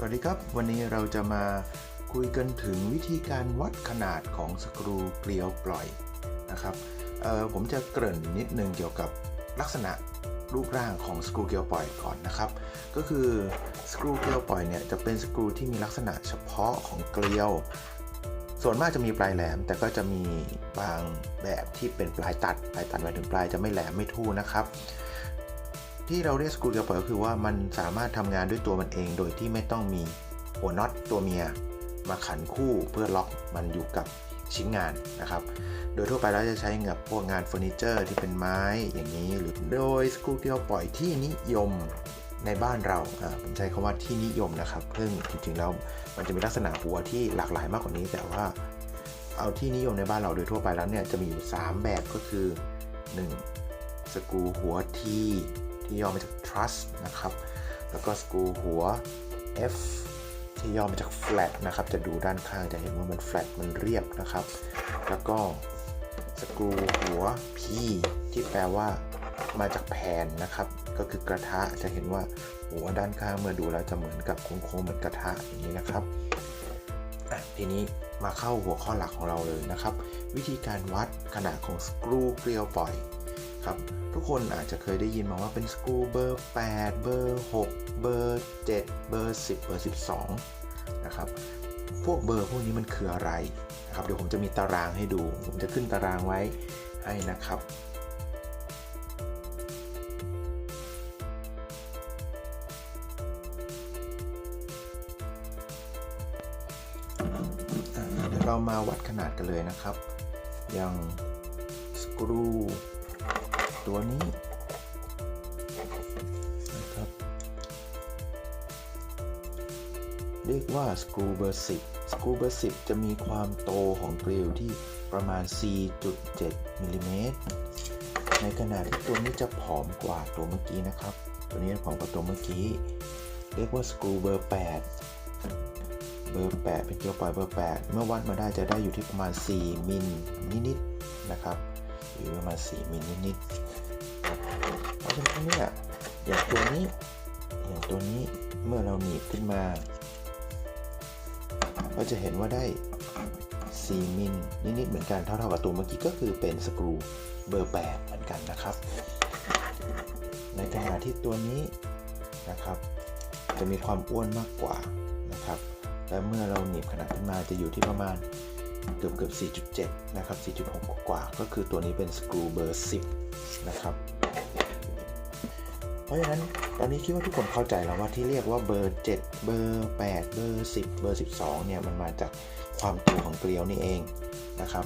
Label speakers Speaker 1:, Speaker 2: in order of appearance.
Speaker 1: สวัสดีครับ วันนี้เราจะมาคุยกันถึงวิธีการวัดขนาดของสกรูเกลียวปล่อยนะครับผมจะเกริ่นนิดนึงเกี่ยวกับลักษณะรูปร่างของสกรูเกลียวปล่อยก่อนนะครับ ก็คือสกรูเกลียวปล่อยเนี่ยจะเป็นสกรูที่มีลักษณะเฉพาะของเกลียว ส่วนมากจะมีปลายแหลม แต่ก็จะมีบางแบบที่เป็นปลายตัด ปลายตัดหมายถึงปลายจะไม่แหลมไม่ทู่นะครับ ที่เราเรียกสกรูเกลียวปล่อยก็คือว่ามันสามารถทำงานด้วยตัวมันเองโดยที่ไม่ต้องมีหัวน็อตตัวเมีย มาขันคู่เพื่อล็อกมันอยู่กับชิ้นงานนะครับ โดยทั่วไปเราจะใช้กับพวกงานเฟอร์นิเจอร์ที่เป็นไม้อย่างนี้ หรือโดยสกรูเกลียวปล่อยที่นิยมในบ้านเราอ่าผมใช้คำว่าที่นิยมนะครับซึ่งจริงๆแล้วมันจะมีลักษณะหัวที่หลากหลายมากกว่านี้ แต่ว่าเอาที่นิยมในบ้านเราโดยทั่วไปแล้วเนี่ยจะมีอยู่ 3 แบบก็คือ 1. สกรูหัว T ที่ย่อมาจาก trust นะครับ แล้วก็สกรูหัว F ที่ย่อมาจาก flat นะครับ จะดูด้านข้างจะเห็นว่ามัน flat มันเรียบนะครับ แล้วก็สกรูหัว P ที่แปลว่ามาจากแผ่นนะครับ ก็คือกระทะจะเห็นว่าหัวด้านข้างเมื่อดูแล้วจะเหมือนกับโค้งๆเหมือนกระทะอย่างนี้นะครับทีนี้มาเข้าหัวข้อหลักของเราเลยนะครับ วิธีการวัดขนาดของสกรูเกลียวปล่อย ครับ ทุกคนอาจจะเคยได้ยินมาว่าเป็นสกรูเบอร์ 8 เบอร์ 6 เบอร์ 7 เบอร์ 10 เบอร์ 12 นะครับ พวกเบอร์พวกนี้มันคืออะไรนะครับ เดี๋ยวผมจะมีตารางให้ดู ผมจะขึ้นตารางไว้ให้นะครับเดี๋ยวเรามาวัดขนาดกันเลยนะครับ อย่างสกรู ตัวนี้นะครับ เรียกว่าสกรูเบอร์10สกรูเบอร์10 จะมีความโตของเกลียวที่ประมาณ 4.7มิลลิเมตรในขณะที่ตัวนี้จะผอมกว่าตัวเมื่อกี้นะครับ ตัวนี้ผอมกว่าตัวเมื่อกี้ เรียกว่าสกรูเบอร์ 8 เบอร์ 8 เป็นเกลียวปล่อยเบอร์ 8 เมื่อวัดมาได้จะได้อยู่ที่ประมาณ 4มิลนิดๆนะครับอยู่ประมาณ 4มิลนิดๆ เพราะฉะนั้นเนี่ยอย่างตัวนี้ อย่างตัวนี้เมื่อเราหนีบขึ้นมาก็จะเห็นว่าได้ 4 มิลนิดๆเหมือนกันเท่าๆกับตัวเมื่อกี้ก็คือเป็นสกรูเบอร์ 8 เหมือนกันนะครับ ในขณะที่ตัวนี้นะครับ จะมีความอ้วนมากกว่านะครับ และเมื่อเราหนีบขนาดขึ้นมาจะอยู่ที่ประมาณเกือบเกือบ4.7 นะครับ 4.6 กว่า ก็คือตัวนี้เป็นสกรูเบอร์ 10 นะครับ เพราะฉะนั้นตอนนี้คิดว่าทุกคนเข้าใจแล้วว่าที่เรียกว่าเบอร์ 7 เบอร์ 8 เบอร์ 10 เบอร์ 12เนี่ยมันมาจากความตัวของเกลียวนี่เองนะครับ